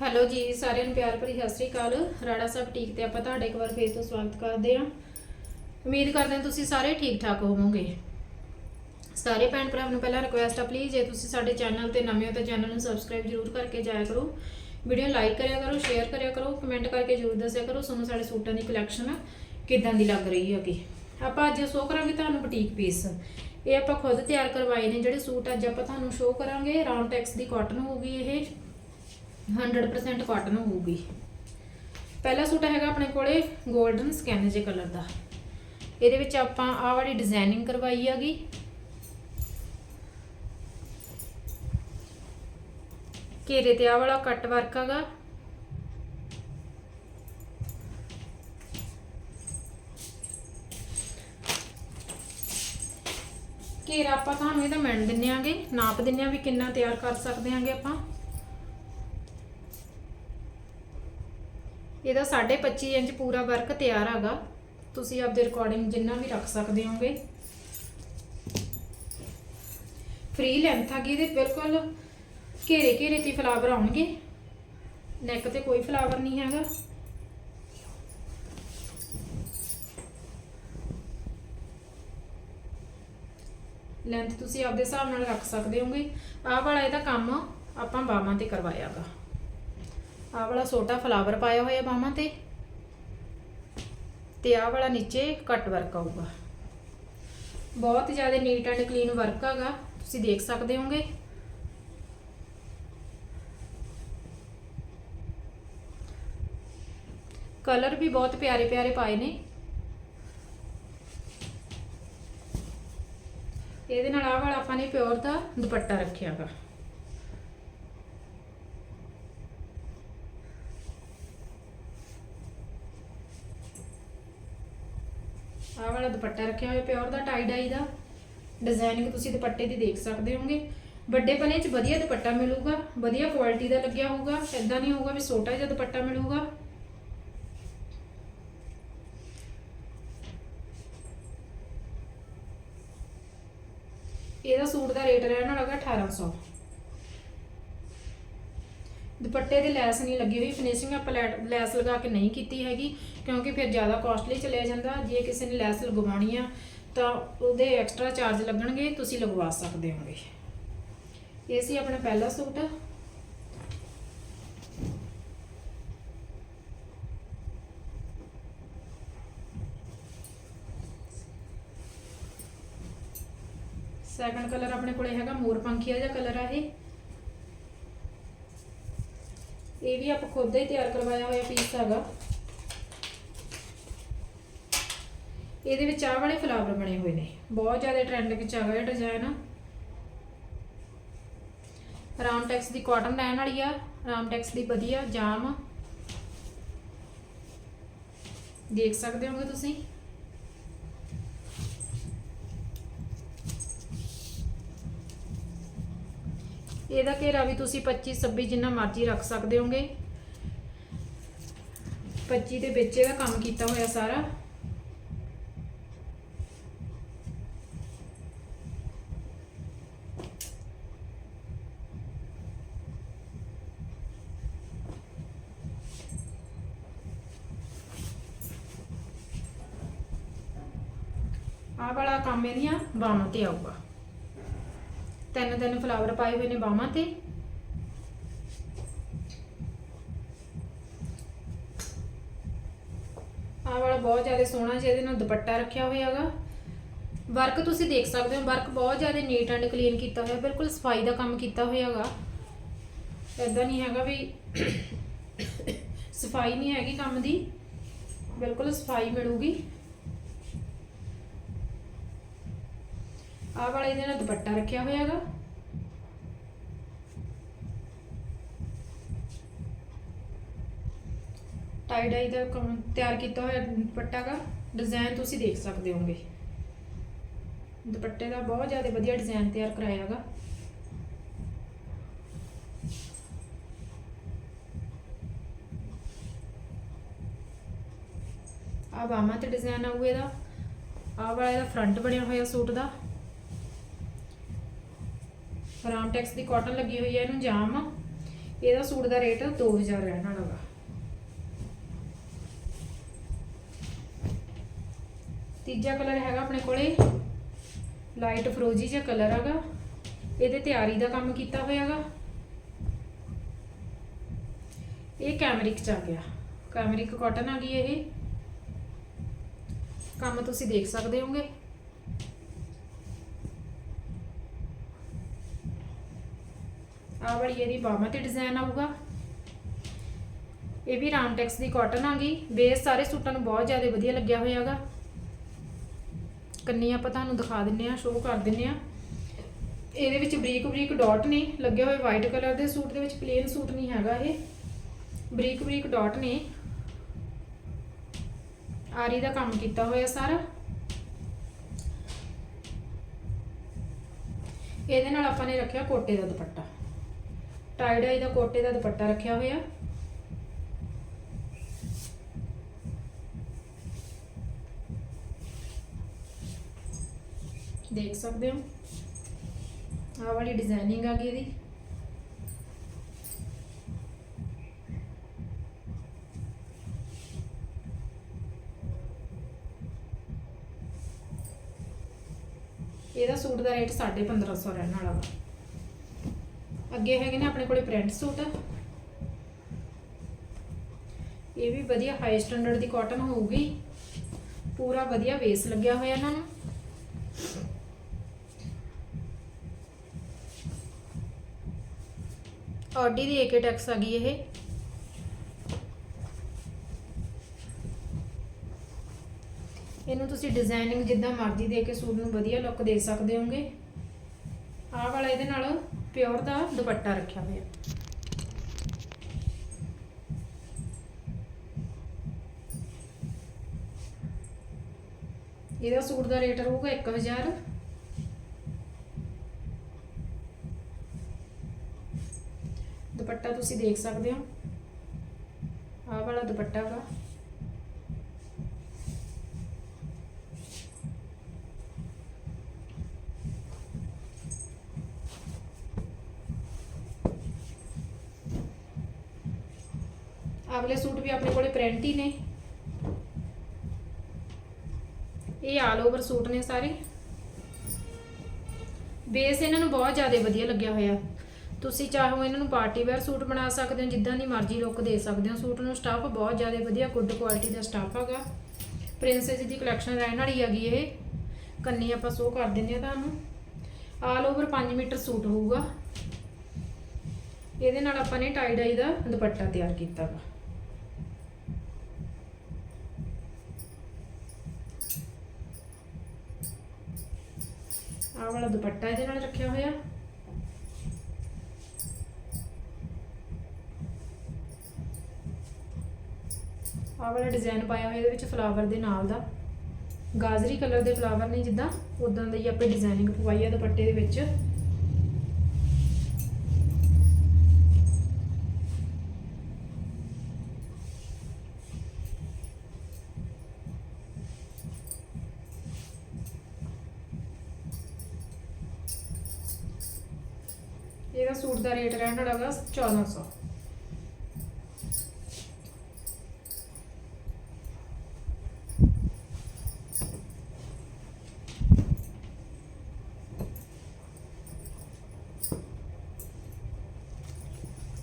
Hello ਜੀ, ਸਾਰਿਆਂ ਨੂੰ ਪਿਆਰ ਭਰੀ ਸਤਿ ਸ੍ਰੀ ਅਕਾਲ। ਰਾੜਾ ਸਾਹਿਬ ਠੀਕ ਤੇ ਆਪਾਂ ਤੁਹਾਡੇ ਇੱਕ ਵਾਰ ਫੇਰ ਤੋਂ ਸਵਾਗਤ ਕਰਦੇ ਹਾਂ। ਉਮੀਦ ਕਰਦੇ ਹਾਂ ਤੁਸੀਂ ਸਾਰੇ ਠੀਕ ਠਾਕ ਹੋਵੋਗੇ। ਸਾਰੇ ਭੈਣ ਭਰਾਵਾਂ ਨੂੰ ਪਹਿਲਾਂ ਰਿਕੁਐਸਟ ਆ ਪਲੀਜ਼ ਜੇ ਤੁਸੀਂ ਸਾਡੇ ਚੈਨਲ ਤੇ ਨਵੇਂ ਹੋ ਤਾਂ ਚੈਨਲ ਨੂੰ ਸਬਸਕ੍ਰਾਈਬ ਜਰੂਰ ਕਰਕੇ ਜਾਇਆ ਕਰੋ। ਵੀਡੀਓ ਲਾਈਕ ਕਰਿਆ ਕਰੋ ਸ਼ੇਅਰ ਕਰਿਆ ਕਰੋ ਕਮੈਂਟ ਕਰਕੇ ਜਰੂਰ ਦੱਸਿਆ ਕਰੋ ਤੁਹਾਨੂੰ ਸਾਡੇ ਸੂਟਾਂ ਦੀ ਕਲੈਕਸ਼ਨ ਕਿੱਦਾਂ ਦੀ ਲੱਗ ਰਹੀ ਹੈਗੀ ਆਪਾਂ ਅੱਜ ਸ਼ੋਅ ਕਰਾਂਗੇ ਤੁਹਾਨੂੰ ਬੁਟੀਕ ਪੀਸ ਇਹ ਆਪਾਂ ਖੁਦ ਤਿਆਰ ਕਰਵਾਏ ਨੇ ਜਿਹੜੇ ਸੂਟ ਅੱਜ ਆਪਾਂ ਤੁਹਾਨੂੰ ਸ਼ੋਅ ਕਰਾਂਗੇ। ਰਾਉਂਡ ਟੈਕਸ ਦੀ ਕਾਟਨ ਹੋਊਗੀ ਇਹ। 100% ਕਾਟਨ ਹੋਊਗੀ। ਪਹਿਲਾ ਸੂਟ ਹੈਗਾ ਆਪਣੇ ਕੋਲੇ 골ਡਨ ਸਕੈਨ ਜੇ ਕਲਰ ਦਾ। ਇਹਦੇ ਵਿੱਚ ਆਪਾਂ ਆਹ ਵਾਲੀ ਡਿਜ਼ਾਈਨਿੰਗ ਕਰਵਾਈ ਹੈਗੀ ਘੇਰੇ ਤੇ ਆਹ ਵਾਲਾ ਕੱਟ ਵਰਕ ਹੈਗਾ ਘੇਰਾ ਆਪਾਂ ਤੁਹਾਨੂੰ ਇਹਦਾ ਮਿਣ ਦਿੰਨੇ ਆਂਗੇ, ਨਾਪ ਦਿੰਨੇ ਆ ਵੀ ਕਿੰਨਾ ਤਿਆਰ ਕਰ ਸਕਦੇ ਆਂਗੇ ਆਪਾਂ। ਇਹਦਾ 25.5 ਇੰਚ ਪੂਰਾ ਵਰਕ ਤਿਆਰ ਹੈਗਾ। ਤੁਸੀਂ ਆਪਦੇ ਰਿਕਾਰਡਿੰਗ ਜਿੰਨਾ ਵੀ ਰੱਖ ਸਕਦੇ ਹੋਗੇ। ਫ੍ਰੀ ਲੈਂਥ ਹੈਗੀ, ਇਹਦੇ ਬਿਲਕੁਲ ਘੇਰੇ ਘੇਰੇ ਤੇ ਫਲਾਵਰ ਆਉਣਗੇ। ਨੈਕ ਤੇ ਕੋਈ ਫਲਾਵਰ ਨਹੀਂ ਹੈਗਾ। ਲੈਂਥ ਤੁਸੀਂ ਆਪਦੇ ਹਿਸਾਬ ਨਾਲ ਰੱਖ ਸਕਦੇ ਹੋਗੇ। ਆਹ ਵਾਲਾ ਇਹਦਾ ਕੰਮ ਆਪਾਂ ਬਾਹਾਂ ਤੇ ਕਰਵਾਇਆਗਾ। ਆਹ ਵਾਲਾ ਛੋਟਾ ਫਲਾਵਰ ਪਾਇਆ ਹੋਇਆ ਬਾਹਾਂ ਤੇ। ਤੇ ਆਹ ਵਾਲਾ ਨੀਚੇ ਕੱਟ ਵਰਕ ਆਊਗਾ। ਬਹੁਤ ਜ਼ਿਆਦਾ ਨੀਟ ਐਂਡ ਕਲੀਨ ਵਰਕ ਹੈਗਾ, ਤੁਸੀਂ ਦੇਖ ਸਕਦੇ ਹੋਗੇ। ਕਲਰ ਵੀ ਬਹੁਤ ਪਿਆਰੇ ਪਿਆਰੇ ਪਾਏ ਨੇ। ਇਹਦੇ ਨਾਲ ਆਹ ਵਾਲਾ ਆਪਾਂ ਨੇ ਪਿਓਰ ਦਾ ਦੁਪੱਟਾ ਰੱਖਿਆਗਾ ਆਹ ਵਾਲਾ ਦੁਪੱਟਾ ਰੱਖਿਆ ਹੋਇਆ ਪਿਓਰ ਦਾ ਟਾਈ ਡਾਈ ਦਾ। ਡਿਜ਼ਾਈਨਿੰਗ ਤੁਸੀਂ ਦੁਪੱਟੇ ਦੀ ਦੇਖ ਸਕਦੇ ਹੋਗੇ। ਵੱਡੇ ਪਨੇ 'ਚ ਵਧੀਆ ਦੁਪੱਟਾ ਮਿਲੂਗਾ, ਵਧੀਆ ਕੁਆਲਿਟੀ ਦਾ ਲੱਗਿਆ ਹੋਊਗਾ। ਐਦਾਂ ਨਹੀਂ ਹੋਊਗਾ ਵੀ ਛੋਟਾ ਜਿਹਾ ਦੁਪੱਟਾ ਮਿਲੂਗਾ। ਇਹਦਾ ਸੂਟ ਦਾ ਰੇਟ ਰਹਿਣ ਵਾਲਾ ਹੈਗਾ 1800 ਦੁਪੱਟੇ ਦੀ ਲੈਸ ਨਹੀਂ ਲੱਗੀ ਹੋਈ ਫਿਨਿਸ਼ਿੰਗ ਆਪਾਂ ਲੈ- ਲੈਸ ਲਗਾ ਕੇ ਨਹੀਂ ਕੀਤੀ ਹੈਗੀ, ਕਿਉਂਕਿ ਫਿਰ ਜ਼ਿਆਦਾ ਕਾਸਟਲੀ ਚਲਿਆ ਜਾਂਦਾ। ਜੇ ਕਿਸੇ ਨੇ ਲੈਸ ਲਗਵਾਉਣੀ ਆ, ਤਾਂ ਉਹਦੇ ਐਕਸਟਰਾ ਚਾਰਜ ਲੱਗਣਗੇ, ਤੁਸੀਂ ਲਗਵਾ ਸਕਦੇ ਹੋਗੇ। ਇਹ ਸੀ ਆਪਣਾ ਪਹਿਲਾ ਸੂਟ। ਸੈਕੰਡ ਕਲਰ ਆਪਣੇ ਕੋਲੇ ਹੈਗਾ ਮੋਰ ਪੰਖੀਆ ਜਿਹਾ ਕਲਰ ਆ ਇਹ। ਇਹ ਵੀ ਆਪਾਂ ਖੁਦ ਹੀ ਤਿਆਰ ਕਰਵਾਇਆ ਹੋਇਆ ਪੀਸ ਹੈਗਾ। ਇਹਦੇ ਵਿੱਚ ਆਹ ਵਾਲੇ ਫਲਾਵਰ ਬਣੇ ਹੋਏ ਨੇ। ਬਹੁਤ ਜ਼ਿਆਦਾ ਟ੍ਰੈਂਡ ਵਿੱਚ ਆ ਗਿਆ ਡਿਜ਼ਾਈਨ ਰਾਮਟੈਕਸ ਦੀ ਕਾਟਨ ਲੈਣ ਵਾਲੀ ਆ, ਰਾਮਟੈਕਸ ਦੀ ਵਧੀਆ ਜਾਮ। ਦੇਖ ਸਕਦੇ ਹੋਗੇ ਤੁਸੀਂ? ਇਹਦਾ ਘੇਰਾ ਵੀ ਤੁਸੀਂ 25 26 ਜਿੰਨਾ ਮਰਜ਼ੀ ਰੱਖ ਸਕਦੇ ਹੋਗੇ। 25 ਦੇ ਵਿੱਚ ਇਹਦਾ ਕੰਮ ਕੀਤਾ ਹੋਇਆ ਸਾਰਾ। ਆਹ ਵਾਲਾ ਕੰਮ ਇਹਦੀਆਂ ਬਾਹਾਂ ਤੇ ਆਊਗਾ। ਤਿੰਨ ਤਿੰਨ ਫਲਾਵਰ ਪਾਏ ਹੋਏ ਨੇ ਬਾਹਾਂ ਤੇ। ਆਹ ਵਾਲਾ ਬਹੁਤ ਜ਼ਿਆਦਾ ਸੋਹਣਾ ਜਿਹਾ ਇਹਦੇ ਨਾਲ ਦੁਪੱਟਾ ਰੱਖਿਆ ਹੋਇਆ ਹੈਗਾ। ਵਰਕ ਤੁਸੀਂ ਦੇਖ ਸਕਦੇ ਹੋ, ਵਰਕ ਬਹੁਤ ਜ਼ਿਆਦਾ ਨੀਟ ਐਂਡ ਕਲੀਨ ਕੀਤਾ ਹੋਇਆ, ਬਿਲਕੁਲ ਸਫ਼ਾਈ ਦਾ ਕੰਮ ਕੀਤਾ ਹੋਇਆ ਹੈਗਾ। ਇਦਾਂ ਨਹੀਂ ਹੈਗਾ ਵੀ ਸਫ਼ਾਈ ਨਹੀਂ ਹੈਗੀ ਕੰਮ ਦੀ, ਬਿਲਕੁਲ ਸਫ਼ਾਈ ਮਿਲੂਗੀ। ਆਹ ਵਾਲਾ ਇਹਦੇ ਨਾਲ ਦੁਪੱਟਾ ਰੱਖਿਆ ਹੋਇਆ ਹੈਗਾ। ਟਾਈ ਡਾਈ ਦਾ ਤਿਆਰ ਕੀਤਾ ਹੋਇਆ ਦੁਪੱਟਾ ਦਾ ਡਿਜ਼ਾਈਨ ਤੁਸੀਂ ਦੇਖ ਸਕਦੇ ਹੋਗੇ ਦੁਪੱਟੇ ਦਾ ਬਹੁਤ ਜ਼ਿਆਦਾ ਵਧੀਆ ਡਿਜ਼ਾਈਨ ਤਿਆਰ ਕਰਾਇਆ ਹੈਗਾ। ਆ ਬਾਹਾਂ ਤੇ ਡਿਜ਼ਾਈਨ ਆਊਗਾ ਇਹਦਾ। ਆਹ ਵਾਲਾ ਇਹਦਾ ਫਰੰਟ ਬਣਿਆ ਹੋਇਆ ਸੂਟ ਦਾ। ਰਾਮਟੈਕਸ ਦੀ ਕਾਟਨ ਲੱਗੀ ਹੋਈ ਹੈ, ਇਹਨੂੰ ਜਾਮ। ਇਹਦਾ ਸੂਟ ਦਾ ਰੇਟ 2000 ਰਹਿਣ ਵਾਲਾ ਵਾ ਤੀਜਾ ਕਲਰ ਹੈਗਾ ਆਪਣੇ ਕੋਲੇ, ਲਾਈਟ ਫਰੋਜੀ ਜਿਹਾ ਕਲਰ ਹੈਗਾ। ਇਹਦੇ ਤਿਆਰੀ ਦਾ ਕੰਮ ਕੀਤਾ ਹੋਇਆਗਾ ਇਹ ਕੈਮਰਿਕ ਚ ਆ ਗਿਆ। ਕੈਮਰਿਕ ਕਾਟਨ ਆ ਗਈ ਇਹ। ਕੰਮ ਤੁਸੀਂ ਦੇਖ ਸਕਦੇ ਹੋਗੇ। ਆਹ ਵਾਲੀ ਇਹਦੀ ਬਾਹਾਂ ਤੇ ਡਿਜ਼ਾਈਨ ਆਊਗਾ। ਇਹ ਵੀ ਰਾਮਟੈਕਸ ਦੀ ਕਾਟਨ ਆ ਗਈ। ਬੇਸ ਸਾਰੇ ਸੂਟਾਂ ਨੂੰ ਬਹੁਤ ਜ਼ਿਆਦਾ ਵਧੀਆ ਲੱਗਿਆ ਹੋਇਆਗਾ ਕੰਨੀ ਆਪਾਂ ਤੁਹਾਨੂੰ ਦਿਖਾ ਦਿੰਨੇ ਆ ਸ਼ੋਅ ਕਰ ਦਿੰਨੇ ਆ ਇਹਦੇ ਵਿੱਚ ਬਰੀਕ ਬਰੀਕ ਡਾਟ ਨੇ, ਲੱਗੇ ਹੋਏ ਵਾਈਟ ਕਲਰ ਦੇ ਸੂਟ ਦੇ ਵਿੱਚ ਪਲੇਨ ਸੂਟ ਨਹੀਂ ਹੈਗਾ ਇਹ। ਬਰੀਕ ਬਰੀਕ ਡਾਟ ਨੇ। ਆਰੀ ਦਾ ਕੰਮ ਕੀਤਾ ਹੋਇਆ ਸਾਰਾ। ਇਹਦੇ ਨਾਲ ਆਪਾਂ ਨੇ ਰੱਖਿਆ ਕੋਟੇ ਦਾ ਦੁਪੱਟਾ। ਟਾਈ ਦਾ ਕੋਟੇ ਦਾ ਦੁਪੱਟਾ ਰੱਖਿਆ ਹੋਇਆ। ਦੇਖ ਸਕਦੇ ਹੋ। ਆਹ ਵਾਲੀ ਡਿਜ਼ਾਈਨਿੰਗ ਆ ਗਈ ਇਹਦੀ। ਇਹਦਾ ਸੂਟ ਦਾ ਰੇਟ 1550 ਰਹਿਣ ਵਾਲਾ ਵਾ। ਅੱਗੇ ਹੈਗੇ ਨੇ ਆਪਣੇ ਕੋਲੇ ਪ੍ਰਿੰਟ ਸੂਟ ਇਹ ਵੀ ਵਧੀਆ ਹਾਈ ਸਟੈਂਡਰਡ ਦੀ ਕਾਟਨ ਹੋਊਗੀ। ਪੂਰਾ ਵਧੀਆ ਵੇਸ ਲੱਗਿਆ ਹੋਇਆ ਇਹਨਾਂ ਨੂੰ। ਆਡੀ ਦੀ ਏਕੇ ਟੈਕਸ ਆ ਗਈ ਇਹ। ਇਹਨੂੰ ਤੁਸੀਂ ਡਿਜ਼ਾਈਨਿੰਗ ਜਿੱਦਾਂ ਮਰਜ਼ੀ ਦੇ ਕੇ ਸੂਟ ਨੂੰ ਵਧੀਆ ਲੁੱਕ ਦੇ ਸਕਦੇ ਹੋਗੇ। ਆਹ ਵਾਲਾ ਇਹਦੇ ਨਾਲ ਪਿਓਰ ਦਾ ਦੁਪੱਟਾ ਰੱਖਿਆ ਹੋਇਆ। ਇਹਦਾ ਸੂਟ ਦਾ ਰੇਟ ਰਹੂਗਾ 1000 ਦੁਪੱਟਾ ਤੁਸੀਂ ਦੇਖ ਸਕਦੇ ਹੋ। ਆਹ ਵਾਲਾ ਦੁਪੱਟਾ ਵਾ। ਅਗਲੇ ਸੂਟ ਵੀ ਆਪਣੇ ਕੋਲੇ ਪ੍ਰਿੰਟ ਹੀ ਨੇ। ਇਹ ਆਲ ਓਵਰ ਸੂਟ ਨੇ ਸਾਰੇ। ਬੇਸ ਇਹਨਾਂ ਨੂੰ ਬਹੁਤ ਜ਼ਿਆਦਾ ਵਧੀਆ ਲੱਗਿਆ ਹੋਇਆ। ਤੁਸੀਂ ਚਾਹੋ ਇਹਨਾਂ ਨੂੰ ਪਾਰਟੀ ਵੇਅਰ ਸੂਟ ਬਣਾ ਸਕਦੇ ਹੋ, ਜਿੱਦਾਂ ਦੀ ਮਰਜ਼ੀ ਲੁੱਕ ਦੇ ਸਕਦੇ ਹੋ। ਸੂਟ ਨੂੰ ਸਟਾਫ ਬਹੁਤ ਜ਼ਿਆਦਾ ਵਧੀਆ ਗੁੱਡ ਕੁਆਲਿਟੀ ਦਾ ਸਟਾਫ ਹੈਗਾ। ਪ੍ਰਿੰਸੈਸ ਦੀ ਕਲੈਕਸ਼ਨ ਰਹਿਣ ਵਾਲੀ ਹੈਗੀ ਇਹ। ਕੰਨੀ ਆਪਾਂ ਸ਼ੋ ਕਰ ਦਿੰਦੇ ਆ ਤੁਹਾਨੂੰ। ਆਲ ਓਵਰ 5 ਮੀਟਰ ਸੂਟ ਹੋਊਗਾ। ਇਹਦੇ ਨਾਲ ਆਪਾਂ ਨੇ ਟਾਈ ਡਾਈ ਦਾ ਦੁਪੱਟਾ ਤਿਆਰ ਕੀਤਾ ਵਾ। ਆਹ ਵਾਲਾ ਦੁਪੱਟਾ ਇਹਦੇ ਨਾਲ ਰੱਖਿਆ ਹੋਇਆ। ਆਹ ਵਾਲਾ ਡਿਜ਼ਾਈਨ ਪਾਇਆ ਹੋਇਆ, ਇਹਦੇ ਵਿੱਚ ਫਲਾਵਰ ਦੇ ਨਾਲ ਦਾ। ਗਾਜਰੀ ਕਲਰ ਦੇ ਫਲਾਵਰ ਨੇ ਜਿੱਦਾਂ ਉਦਾਂ ਦਾ ਹੀ ਆਪਾਂ ਡਿਜ਼ਾਈਨਿੰਗ ਪਵਾਈ ਆ ਦੁਪੱਟੇ ਦੇ ਵਿੱਚ। ਇਹਦਾ ਸੂਟ ਦਾ ਰੇਟ ਰਹਿਣ ਵਾਲਾ ਹੈਗਾ 1400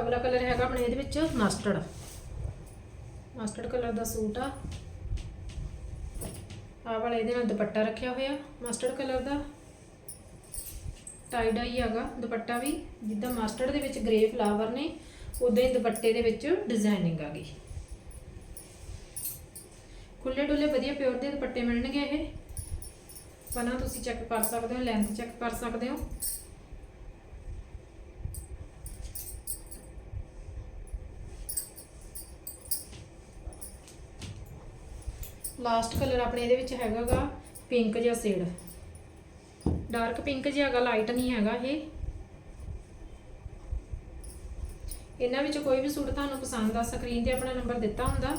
ਅਗਲਾ ਕਲਰ ਹੈਗਾ ਆਪਣੇ ਇਹਦੇ ਵਿੱਚ ਮਸਟਰਡ ਮਸਟਰਡ ਕਲਰ ਦਾ ਸੂਟ ਆ। ਆਹ ਵਾਲਾ ਇਹਦੇ ਨਾਲ ਦੁਪੱਟਾ ਰੱਖਿਆ ਹੋਇਆ ਮਸਟਰਡ ਕਲਰ ਦਾ। ਟਾਈ ਡਾਈ ਹੈਗਾ, ਦੁਪੱਟਾ ਵੀ, ਜਿੱਦਾਂ ਮਸਟਰਡ ਦੇ ਵਿੱਚ ਗ੍ਰੇ ਫਲਾਵਰ ਨੇ ਉਦਾਂ ਹੀ ਦੁਪੱਟੇ ਦੇ ਵਿੱਚ ਡਿਜ਼ਾਈਨਿੰਗ ਆ ਗਈ। ਖੁੱਲੇ ਡੁੱਲੇ ਵਧੀਆ ਪਿਓਰ ਦੇ ਦੁਪੱਟੇ ਮਿਲਣਗੇ ਇਹ। ਪਨਾ ਤੁਸੀਂ ਚੈੱਕ ਕਰ ਸਕਦੇ ਹੋ ਲੈਂਥ ਚੈੱਕ ਕਰ ਸਕਦੇ ਹੋ। ਲਾਸਟ ਕਲਰ ਆਪਣੇ ਇਹਦੇ ਵਿੱਚ ਹੈਗਾਗਾ ਪਿੰਕ ਜਿਹਾ ਸ਼ੇਡ ਡਾਰਕ ਪਿੰਕ ਜਿਹਾ ਹੈਗਾ, ਲਾਈਟ ਨਹੀਂ ਹੈਗਾ ਇਹ। ਇਹਨਾਂ ਵਿੱਚ ਕੋਈ ਵੀ ਸੂਟ ਤੁਹਾਨੂੰ ਪਸੰਦ ਆ, ਸਕਰੀਨ ਤੇ ਆਪਣਾ ਨੰਬਰ ਦਿੱਤਾ ਹੁੰਦਾ,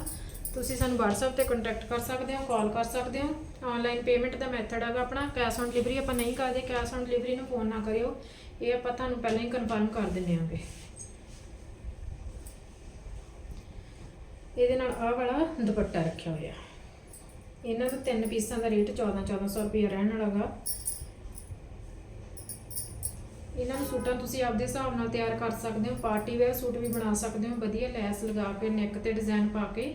ਤੁਸੀਂ ਸਾਨੂੰ WhatsApp ਤੇ ਕੰਟੈਕਟ ਕਰ ਸਕਦੇ ਹੋ ਕਾਲ ਕਰ ਸਕਦੇ ਹੋ। ਆਨਲਾਈਨ ਪੇਮੈਂਟ ਦਾ ਮੈਥਡ ਹੈਗਾ ਆਪਣਾ ਕੈਸ਼ ਔਨ ਡਿਲੀਵਰੀ ਆਪਾਂ ਨਹੀਂ ਕਰਦੇ ਕੈਸ਼ ਔਨ ਡਿਲੀਵਰੀ ਨੂੰ ਫੋਨ ਨਾ ਕਰਿਓ, ਇਹ ਆਪਾਂ ਤੁਹਾਨੂੰ ਪਹਿਲਾਂ ਹੀ ਕਨਫਰਮ ਕਰ ਦਿੰਨੇ ਆਂਗੇ। ਇਹਦੇ ਨਾਲ ਆਹ ਵਾਲਾ ਦੁਪੱਟਾ ਰੱਖਿਆ ਹੋਇਆ। ਇਹਨਾਂ ਦਾ ਤਿੰਨ ਪੀਸਾਂ ਦਾ ਰੇਟ 14 1400 ਰੁਪਏ ਰਹਿਣ ਵਾਲਾਗਾ ਇਹਨਾਂ ਨੂੰ ਸੂਟਾਂ ਤੁਸੀਂ ਆਪਦੇ ਹਿਸਾਬ ਨਾਲ ਤਿਆਰ ਕਰ ਸਕਦੇ ਹੋ। ਪਾਰਟੀ ਵੇਅਰ ਸੂਟ ਵੀ ਬਣਾ ਸਕਦੇ ਹੋ। ਵਧੀਆ ਲੈਸ ਲਗਾ ਕੇ ਨੈਕ ਤੇ ਡਿਜ਼ਾਈਨ ਪਾ ਕੇ।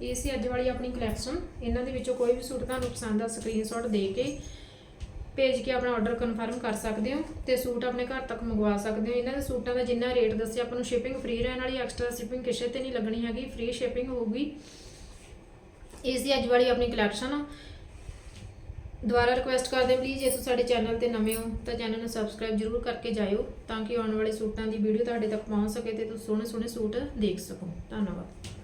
ਇਹ ਸੀ ਅੱਜ ਵਾਲੀ ਆਪਣੀ ਕਲੈਕਸ਼ਨ ਇਹਨਾਂ ਦੇ ਵਿੱਚੋਂ ਕੋਈ ਵੀ ਸੂਟ ਤੁਹਾਨੂੰ ਪਸੰਦ ਆ ਸਕਰੀਨਸ਼ਾਟ ਦੇ ਕੇ ਭੇਜ ਕੇ ਆਪਣਾ ਆਰਡਰ ਕਨਫਰਮ ਕਰ ਸਕਦੇ ਹੋ ਤੇ ਸੂਟ ਆਪਣੇ ਘਰ ਤੱਕ ਮੰਗਵਾ ਸਕਦੇ ਹੋ। ਇਹਨਾਂ ਦੇ ਸੂਟਾਂ ਦਾ ਜਿੰਨਾ ਰੇਟ ਦੱਸਿਆ ਆਪਾਂ ਨੂੰ ਸ਼ਿਪਿੰਗ ਫ੍ਰੀ ਰਹਿਣ ਵਾਲੀ ਐਕਸਟਰਾ ਸ਼ਿਪਿੰਗ ਕਿਸੇ ਤੇ ਨਹੀਂ ਲੱਗਣੀ ਹੈਗੀ। ਫ੍ਰੀ ਸ਼ਿਪਿੰਗ ਹੋਊਗੀ। ਇਸ ਦੀ ਅੱਜ ਵਾਲੀ ਆਪਣੀ ਕਲੈਕਸ਼ਨ ਆ। ਦੁਬਾਰਾ ਰਿਕੁਐਸਟ ਕਰਦੇ ਪਲੀਜ਼ ਜੇ ਤੁਸੀਂ ਸਾਡੇ ਚੈਨਲ ਤੇ ਨਵੇਂ ਹੋ, ਤਾਂ ਚੈਨਲ ਨੂੰ ਸਬਸਕ੍ਰਾਈਬ ਜਰੂਰ ਕਰਕੇ ਜਾਇਓ, ਤਾਂ ਕਿ ਆਉਣ ਵਾਲੇ ਸੂਟਾਂ ਦੀ ਵੀਡੀਓ ਤੁਹਾਡੇ ਤੱਕ ਪਹੁੰਚ ਸਕੇ ਤੇ ਤੁਸੀਂ ਸੋਹਣੇ ਸੋਹਣੇ ਸੂਟ ਦੇਖ ਸਕੋ। ਧੰਨਵਾਦ।